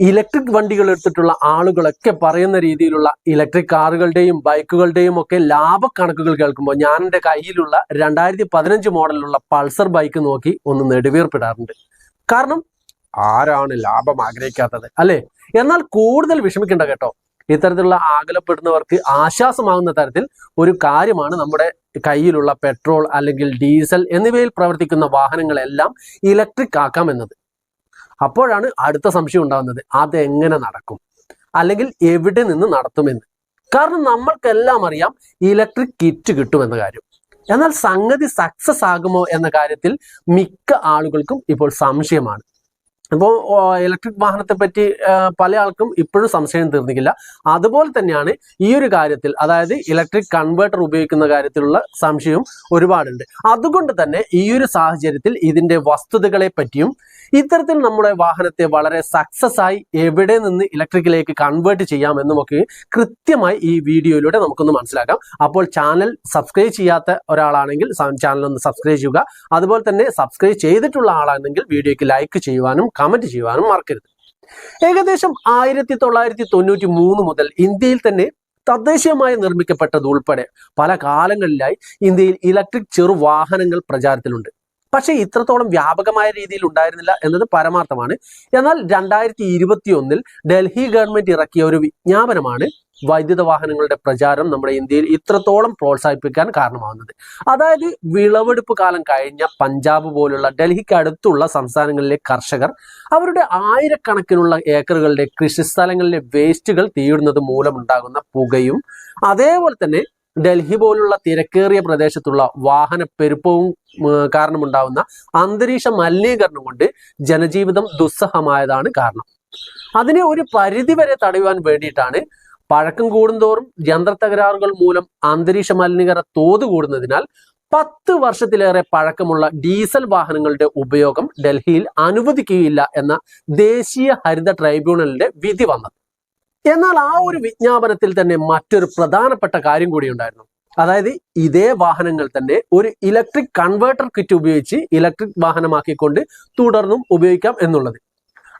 Electric വണ്ടികൾ എടുത്തിട്ടുള്ള ആളുകളൊക്കെ പറയുന്ന രീതിയിലുള്ള ഇലക്ട്രിക് കാറുകളുടെയും ബൈക്കുകളുടെയും ഒക്കെ ലാഭ കണക്കുകൾ കേൾക്കുമ്പോൾ ഞാൻ എന്റെ കയ്യിലുള്ള രണ്ടായിരത്തി പതിനഞ്ച് മോഡലിലുള്ള പൾസർ ബൈക്ക് നോക്കി ഒന്ന് നെടുവീർപ്പിടാറുണ്ട്. കാരണം ആരാണ് ലാഭം ആഗ്രഹിക്കാത്തത് അല്ലേ? എന്നാൽ കൂടുതൽ വിഷമിക്കേണ്ട കേട്ടോ. ഇത്തരത്തിലുള്ള ആകലപ്പെടുന്നവർക്ക് ആശ്വാസമാകുന്ന തരത്തിൽ ഒരു കാര്യമാണ് നമ്മുടെ കയ്യിലുള്ള പെട്രോൾ അല്ലെങ്കിൽ ഡീസൽ എന്നിവയിൽ പ്രവർത്തിക്കുന്ന വാഹനങ്ങളെല്ലാം ഇലക്ട്രിക് ആക്കാം എന്നത്. അപ്പോഴാണ് അടുത്ത സംശയം ഉണ്ടാകുന്നത്. അതെങ്ങനെ നടക്കും? അല്ലെങ്കിൽ എവിടെ നിന്ന് നടത്തുമെന്ന്? കാരണം നമ്മൾക്കെല്ലാം അറിയാം ഇലക്ട്രിക് കിറ്റ് കിട്ടുമെന്ന കാര്യം. എന്നാൽ സംഗതി സക്സസ് ആകുമോ എന്ന കാര്യത്തിൽ മിക്ക ആളുകൾക്കും ഇപ്പോൾ സംശയമാണ്. അപ്പോൾ ഇലക്ട്രിക് വാഹനത്തെ പറ്റി പല ആൾക്കും ഇപ്പോഴും സംശയം തീർന്നിക്കില്ല അതുപോലെ തന്നെയാണ് ഈ ഒരു കാര്യത്തിൽ അതായത് ഇലക്ട്രിക് കൺവേർട്ടർ ഉപയോഗിക്കുന്ന കാര്യത്തിലുള്ള സംശയവും ഒരുപാടുണ്ട്. അതുകൊണ്ട് തന്നെ ഈ ഒരു സാഹചര്യത്തിൽ ഇതിന്റെ വസ്തുതകളെ പറ്റിയും ഇത്തരത്തിൽ നമ്മുടെ വാഹനത്തെ വളരെ സക്സസ് ആയി എവിടെ നിന്ന് ഇലക്ട്രിക്കിലേക്ക് കൺവേർട്ട് ചെയ്യാം എന്നുമൊക്കെ കൃത്യമായി ഈ വീഡിയോയിലൂടെ നമുക്കൊന്ന് മനസ്സിലാക്കാം. അപ്പോൾ ചാനൽ സബ്സ്ക്രൈബ് ചെയ്യാത്ത ഒരാളാണെങ്കിൽ ചാനൽ ഒന്ന് സബ്സ്ക്രൈബ് ചെയ്യുക. അതുപോലെ തന്നെ സബ്സ്ക്രൈബ് ചെയ്തിട്ടുള്ള ആളാണെങ്കിൽ വീഡിയോയ്ക്ക് ലൈക്ക് ചെയ്യുവാനും കമന്റ് ചെയ്യുവാനും മറക്കരുത്. ഏകദേശം ആയിരത്തി തൊള്ളായിരത്തി തൊണ്ണൂറ്റി മൂന്ന് മുതൽ ഇന്ത്യയിൽ തന്നെ തദ്ദേശീയമായി നിർമ്മിക്കപ്പെട്ടത് ഉൾപ്പെടെ പല കാലങ്ങളിലായി ഇന്ത്യയിൽ ഇലക്ട്രിക് ചെറു വാഹനങ്ങൾ പ്രചാരത്തിലുണ്ട്. പക്ഷേ ഇത്രത്തോളം വ്യാപകമായ രീതിയിൽ ഉണ്ടായിരുന്നില്ല എന്നത് പരമാർത്ഥമാണ്. എന്നാൽ രണ്ടായിരത്തി ഇരുപത്തി ഒന്നിൽ ഡൽഹി ഗവൺമെന്റ് ഇറക്കിയ ഒരു വിജ്ഞാപനമാണ് വൈദ്യുത വാഹനങ്ങളുടെ പ്രചാരം നമ്മുടെ ഇന്ത്യയിൽ ഇത്രത്തോളം പ്രോത്സാഹിപ്പിക്കാൻ കാരണമാകുന്നത്. അതായത് വിളവെടുപ്പ് കാലം കഴിഞ്ഞ പഞ്ചാബ് പോലുള്ള ഡൽഹിക്ക് അടുത്തുള്ള സംസ്ഥാനങ്ങളിലെ കർഷകർ അവരുടെ ആയിരക്കണക്കിനുള്ള ഏക്കറുകളുടെ കൃഷിസ്ഥലങ്ങളിലെ വേസ്റ്റുകൾ തീയിടുന്നത് മൂലമുണ്ടാകുന്ന പുകയും അതേപോലെ തന്നെ ഡൽഹി പോലുള്ള തിരക്കേറിയ പ്രദേശത്തുള്ള വാഹന പെരുപ്പവും കാരണമുണ്ടാകുന്ന അന്തരീക്ഷ മലിനീകരണം കൊണ്ട് ജനജീവിതം ദുസ്സഹമായതാണ് കാരണം. അതിനെ ഒരു പരിധിവരെ തടയുവാൻ വേണ്ടിയിട്ടാണ് പഴക്കം കൂടുന്തോറും യന്ത്രത്തകരാറുകൾ മൂലം അന്തരീക്ഷ മലിനീകരണ തോത് കൂടുന്നതിനാൽ പത്ത് വർഷത്തിലേറെ പഴക്കമുള്ള ഡീസൽ വാഹനങ്ങളുടെ ഉപയോഗം ഡൽഹിയിൽ അനുവദിക്കുകയില്ല എന്ന ദേശീയ ഹരിത ട്രൈബ്യൂണലിന്റെ വിധി വന്നത്. എന്നാൽ ആ ഒരു വിജ്ഞാപനത്തിൽ തന്നെ മറ്റൊരു പ്രധാനപ്പെട്ട കാര്യം കൂടി ഉണ്ടായിരുന്നു. അതായത് ഇതേ വാഹനങ്ങൾ തന്നെ ഒരു ഇലക്ട്രിക് കൺവേർട്ടർ കിറ്റ് ഉപയോഗിച്ച് ഇലക്ട്രിക് വാഹനമാക്കിക്കൊണ്ട് തുടർന്നും ഉപയോഗിക്കാം എന്നുള്ളത്.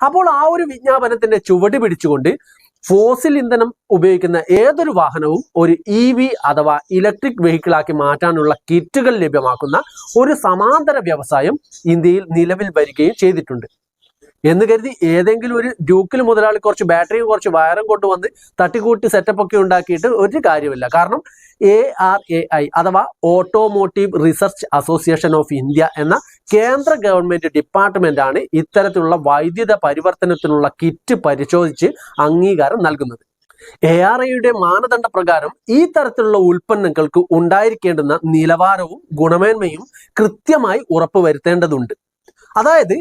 അപ്പോൾ ആ ഒരു വിജ്ഞാപനത്തിന്റെ ചുവട് പിടിച്ചുകൊണ്ട് ഫോസിൽ ഇന്ധനം ഉപയോഗിക്കുന്ന ഏതൊരു വാഹനവും ഒരു ഇ വി അഥവാ ഇലക്ട്രിക് വെഹിക്കിളാക്കി മാറ്റാനുള്ള കിറ്റുകൾ ലഭ്യമാക്കുന്ന ഒരു സമാന്തര വ്യവസായം ഇന്ത്യയിൽ നിലവിൽ വരികയും ചെയ്തിട്ടുണ്ട്. എന്ന് കരുതി ഏതെങ്കിലും ഒരു ഡ്യൂക്കിൽ മുതലാളി കുറച്ച് ബാറ്ററിയും കുറച്ച് വയറും കൊണ്ടുവന്ന് തട്ടിക്കൂട്ടി സെറ്റപ്പ് ഒക്കെ ഉണ്ടാക്കിയിട്ട് ഒരു കാര്യമില്ല കാരണം എ ആർ എ ഐ അഥവാ automotive research association of India എന്ന കേന്ദ്ര ഗവൺമെന്റ് ഡിപ്പാർട്ട്മെന്റ് ആണ് ഇത്തരത്തിലുള്ള വൈദ്യുത പരിവർത്തനത്തിനുള്ള കിറ്റ് പരിശോധിച്ച് അംഗീകാരം നൽകുന്നത്. എ ആർ ഐയുടെ മാനദണ്ഡ പ്രകാരം ഈ തരത്തിലുള്ള ഉൽപ്പന്നങ്ങൾക്ക് ഉണ്ടായിരിക്കേണ്ടുന്ന നിലവാരവും ഗുണമേന്മയും കൃത്യമായി ഉറപ്പുവരുത്തേണ്ടതുണ്ട്. അതായത്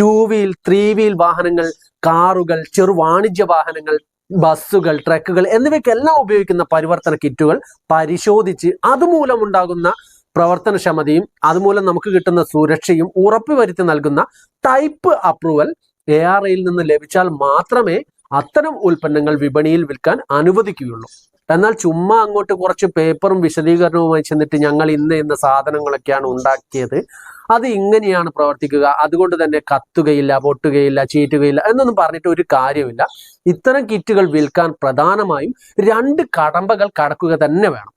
ടൂ വീൽ ത്രീ വീൽ വാഹനങ്ങൾ കാറുകൾ ചെറു വാണിജ്യ വാഹനങ്ങൾ ബസ്സുകൾ ട്രക്കുകൾ എന്നിവയ്ക്കെല്ലാം ഉപയോഗിക്കുന്ന പരിവർത്തന കിറ്റുകൾ പരിശോധിച്ച് അതുമൂലമുണ്ടാകുന്ന പ്രവർത്തനക്ഷമതയും അതുമൂലം നമുക്ക് കിട്ടുന്ന സുരക്ഷയും ഉറപ്പുവരുത്തി നൽകുന്ന ടൈപ്പ് അപ്രൂവൽ എ ആർ ഐയിൽ നിന്ന് ലഭിച്ചാൽ മാത്രമേ അത്തരം ഉൽപ്പന്നങ്ങൾ വിപണിയിൽ വിൽക്കാൻ അനുവദിക്കുകയുള്ളൂ. എന്നാൽ ചുമ്മാ അങ്ങോട്ട് കുറച്ച് പേപ്പറും വിശദീകരണവുമായി ചെന്നിട്ട് ഞങ്ങൾ ഇന്ന ഇന്ന സാധനങ്ങളൊക്കെയാണ് ഉണ്ടാക്കിയത്. അത് ഇങ്ങനെയാണ് പ്രവർത്തിക്കുക. അതുകൊണ്ട് തന്നെ കത്തുകയില്ല പൊട്ടുകയില്ല ചീറ്റുകയില്ല എന്നൊന്നും പറഞ്ഞിട്ട് ഒരു കാര്യമില്ല ഇത്തരം കിറ്റുകൾ വിൽക്കാൻ പ്രധാനമായും രണ്ട് കടമ്പകൾ കടക്കുക തന്നെ വേണം.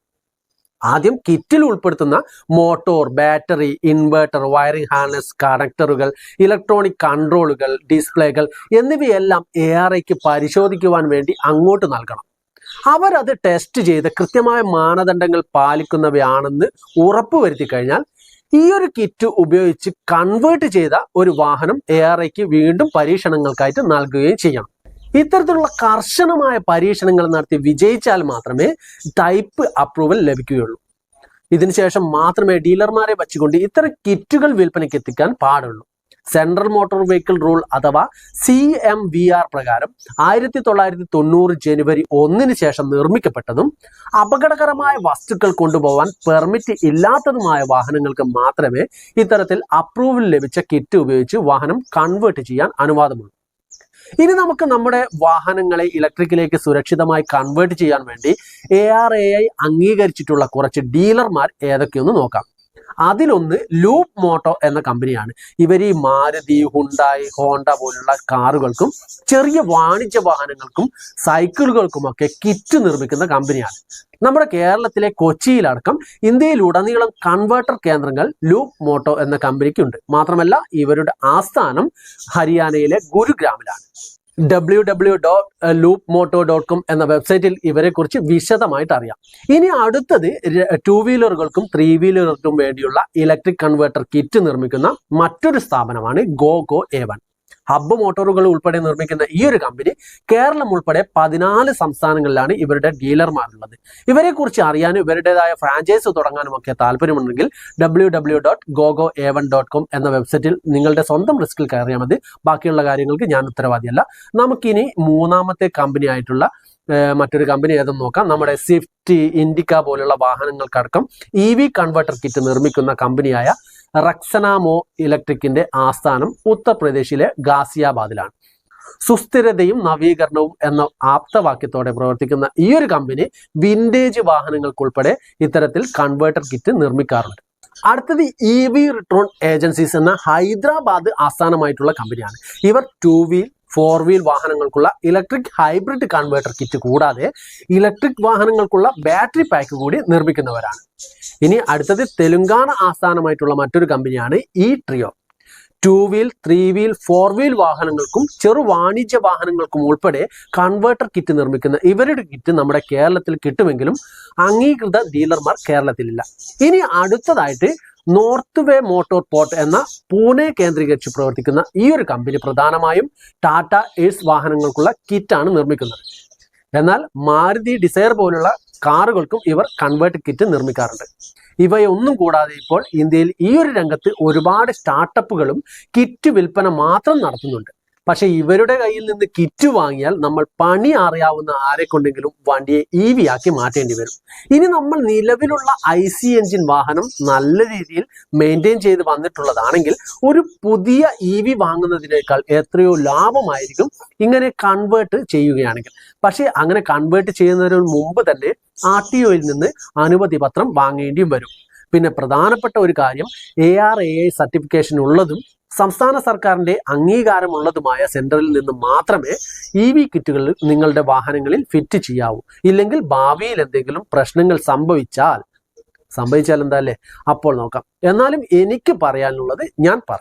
ആദ്യം കിറ്റിൽ ഉൾപ്പെടുത്തുന്ന motor battery inverter wiring harness കണക്ടറുകൾ electronic കൺട്രോളുകൾ ഡിസ്പ്ലേകൾ എന്നിവയെല്ലാം എ ആർ ഐക്ക് പരിശോധിക്കുവാൻ വേണ്ടി അങ്ങോട്ട് നൽകണം. അവരത് ടെസ്റ്റ് ചെയ്ത് കൃത്യമായ മാനദണ്ഡങ്ങൾ പാലിക്കുന്നവയാണെന്ന് ഉറപ്പുവരുത്തി കഴിഞ്ഞാൽ ഈ ഒരു കിറ്റ് ഉപയോഗിച്ച് കൺവേർട്ട് ചെയ്ത ഒരു വാഹനം എ ആർ ഐക്ക് വീണ്ടും പരീക്ഷണങ്ങൾക്കായിട്ട് നൽകുകയും ചെയ്യണം ഇത്തരത്തിലുള്ള കർശനമായ പരീക്ഷണങ്ങൾ നടത്തി വിജയിച്ചാൽ മാത്രമേ ടൈപ്പ് അപ്രൂവൽ ലഭിക്കുകയുള്ളൂ. ഇതിനുശേഷം മാത്രമേ ഡീലർമാരെ വച്ചുകൊണ്ട് ഇത്തരം കിറ്റുകൾ വിൽപ്പനയ്ക്ക് എത്തിക്കാൻ പാടുള്ളൂ. സെൻട്രൽ മോട്ടോർ വെഹിക്കിൾ റൂൾ അഥവാ സി എം വി ആർ പ്രകാരം ആയിരത്തി തൊള്ളായിരത്തി തൊണ്ണൂറ് ജനുവരി ഒന്നിന് ശേഷം നിർമ്മിക്കപ്പെട്ടതും അപകടകരമായ വസ്തുക്കൾ കൊണ്ടുപോകാൻ പെർമിറ്റ് ഇല്ലാത്തതുമായ വാഹനങ്ങൾക്ക് മാത്രമേ ഇത്തരത്തിൽ അപ്രൂവൽ ലഭിച്ച കിറ്റ് ഉപയോഗിച്ച് വാഹനം കൺവേർട്ട് ചെയ്യാൻ അനുവാദമുള്ളൂ. ഇനി നമുക്ക് നമ്മുടെ വാഹനങ്ങളെ ഇലക്ട്രിക്കിലേക്ക് സുരക്ഷിതമായി കൺവേർട്ട് ചെയ്യാൻ വേണ്ടി എ ആർ എ ഐ അംഗീകരിച്ചിട്ടുള്ള കുറച്ച് ഡീലർമാർ ഏതൊക്കെയൊന്ന് നോക്കാം. അതിലൊന്ന് ലൂപ്പ് മോട്ടോ എന്ന കമ്പനിയാണ്. ഇവർ ഈ മാരുതി ഹുണ്ടായി ഹോണ്ട പോലുള്ള കാറുകൾക്കും ചെറിയ വാണിജ്യ വാഹനങ്ങൾക്കും സൈക്കിളുകൾക്കുമൊക്കെ കിറ്റ് നിർമ്മിക്കുന്ന കമ്പനിയാണ്. നമ്മുടെ കേരളത്തിലെ കൊച്ചിയിലടക്കം ഇന്ത്യയിലുടനീളം കൺവേർട്ടർ കേന്ദ്രങ്ങൾ ലൂപ്പ് മോട്ടോ എന്ന കമ്പനിക്കുണ്ട്. മാത്രമല്ല ഇവരുടെ ആസ്ഥാനം ഹരിയാനയിലെ ഗുരുഗ്രാമിലാണ്. W W dot loop moto dot com എന്ന വെബ്സൈറ്റിൽ ഇവരെ കുറിച്ച് വിശദമായിട്ട് അറിയാം. ഇനി അടുത്തത് ടൂ വീലറുകൾക്കും ത്രീ വീലറുകൾക്കും വേണ്ടിയുള്ള ഇലക്ട്രിക് കൺവേർട്ടർ കിറ്റ് നിർമ്മിക്കുന്ന മറ്റൊരു സ്ഥാപനമാണ് ഗോഗോ എ വൺ ഹബ്ബ് മോട്ടോറുകൾ ഉൾപ്പെടെ നിർമ്മിക്കുന്ന ഈ ഒരു കമ്പനി കേരളം ഉൾപ്പെടെ പതിനാല് സംസ്ഥാനങ്ങളിലാണ് ഇവരുടെ ഡീലർമാരുള്ളത്. ഇവരെ കുറിച്ച് അറിയാനും ഇവരുടേതായ ഫ്രാഞ്ചൈസ് തുടങ്ങാനും ഒക്കെ താല്പര്യമുണ്ടെങ്കിൽ ഡബ്ല്യൂ എന്ന വെബ്സൈറ്റിൽ നിങ്ങളുടെ സ്വന്തം റിസ്കിൽ കയറിയാൽ മതി. ബാക്കിയുള്ള കാര്യങ്ങൾക്ക് ഞാൻ ഉത്തരവാദിയല്ല. നമുക്കിനി മൂന്നാമത്തെ കമ്പനി ആയിട്ടുള്ള മറ്റൊരു കമ്പനി ഏതെന്ന് നോക്കാം. നമ്മുടെ സ്വിഫ്റ്റ് ഇൻഡിക്ക പോലുള്ള വാഹനങ്ങൾക്കടക്കം ഇ വി കൺവേർട്ടർ കിറ്റ് നിർമ്മിക്കുന്ന കമ്പനിയായ റക്സനാമോ ഇലക്ട്രിക്കിന്റെ ആസ്ഥാനം ഉത്തർപ്രദേശിലെ ഗാസിയാബാദിലാണ്. സുസ്ഥിരതയും നവീകരണവും എന്ന ആപ്തവാക്യത്തോടെ പ്രവർത്തിക്കുന്ന ഈ ഒരു കമ്പനി വിന്റേജ് വാഹനങ്ങൾക്കുൾപ്പെടെ ഇത്തരത്തിൽ കൺവേർട്ടർ കിറ്റ് നിർമ്മിക്കാറുണ്ട്. അടുത്തത് ഇ വി റിട്രോൺ ഏജൻസീസ് എന്ന ഹൈദരാബാദ് ആസ്ഥാനമായിട്ടുള്ള കമ്പനിയാണ്. ഇവർ ടു വീൽ ഫോർ വീൽ വാഹനങ്ങൾക്കുള്ള ഇലക്ട്രിക് ഹൈബ്രിഡ് കൺവേർട്ടർ കിറ്റ് കൂടാതെ ഇലക്ട്രിക് വാഹനങ്ങൾക്കുള്ള ബാറ്ററി പാക്ക് കൂടി നിർമ്മിക്കുന്നവരാണ്. ഇനി അടുത്തത് തെലുങ്കാന ആസ്ഥാനമായിട്ടുള്ള മറ്റൊരു കമ്പനിയാണ് E trio two wheel three wheel four wheel വാഹനങ്ങൾക്കും ചെറു വാണിജ്യ വാഹനങ്ങൾക്കും ഉൾപ്പെടെ കൺവേർട്ടർ കിറ്റ് നിർമ്മിക്കുന്ന ഇവരുടെ കിറ്റ് നമ്മുടെ കേരളത്തിൽ കിട്ടുമെങ്കിലും അംഗീകൃത ഡീലർമാർ കേരളത്തിലില്ല. ഇനി അടുത്തതായിട്ട് നോർത്ത് വേ മോട്ടോർ പോർട്ട് എന്ന പൂനെ കേന്ദ്രീകരിച്ച് പ്രവർത്തിക്കുന്ന ഈ ഒരു കമ്പനി പ്രധാനമായും ടാറ്റ എസ് വാഹനങ്ങൾക്കുള്ള കിറ്റാണ് നിർമ്മിക്കുന്നത്. എന്നാൽ മാരുതി ഡിസയർ പോലുള്ള കാറുകൾക്കും ഇവർ കൺവേർട്ട് കിറ്റ് നിർമ്മിക്കാറുണ്ട്. ഇവയൊന്നും കൂടാതെ ഇപ്പോൾ ഇന്ത്യയിൽ ഈ ഒരു രംഗത്ത് ഒരുപാട് സ്റ്റാർട്ടപ്പുകളും കിറ്റ് വിൽപ്പന മാത്രം നടത്തുന്നുണ്ട്. പക്ഷെ ഇവരുടെ കയ്യിൽ നിന്ന് കിറ്റ് വാങ്ങിയാൽ നമ്മൾ പണി അറിയാവുന്ന ആരെ കൊണ്ടെങ്കിലും വണ്ടിയെ ഇ വി ആക്കി മാറ്റേണ്ടി വരും. ഇനി നമ്മൾ നിലവിലുള്ള ഐ സി എഞ്ചിൻ വാഹനം നല്ല രീതിയിൽ മെയിന്റെയിൻ ചെയ്ത് വന്നിട്ടുള്ളതാണെങ്കിൽ ഒരു പുതിയ ഇ വി വാങ്ങുന്നതിനേക്കാൾ എത്രയോ ലാഭമായിരിക്കും ഇങ്ങനെ കൺവേർട്ട് ചെയ്യുകയാണെങ്കിൽ. പക്ഷേ അങ്ങനെ കൺവേർട്ട് ചെയ്യുന്നതിന് മുമ്പ് തന്നെ ആർ ടി ഒയിൽ നിന്ന് അനുമതി പത്രം വാങ്ങേണ്ടിയും വരും. പിന്നെ പ്രധാനപ്പെട്ട ഒരു കാര്യം A R A I certification ഉള്ളതും സംസ്ഥാന സർക്കാരിന്റെ അംഗീകാരമുള്ളതുമായ സെന്ററിൽ നിന്ന് മാത്രമേ ഇ വി കിറ്റുകൾ നിങ്ങളുടെ വാഹനങ്ങളിൽ ഫിറ്റ് ചെയ്യാവൂ. ഇല്ലെങ്കിൽ ഭാവിയിൽ എന്തെങ്കിലും പ്രശ്നങ്ങൾ സംഭവിച്ചാൽ സംഭവിച്ചാൽ എന്താ അല്ലേ? അപ്പോൾ നോക്കാം. എന്നാലും എനിക്ക് പറയാനുള്ളത് ഞാൻ പറഞ്ഞു.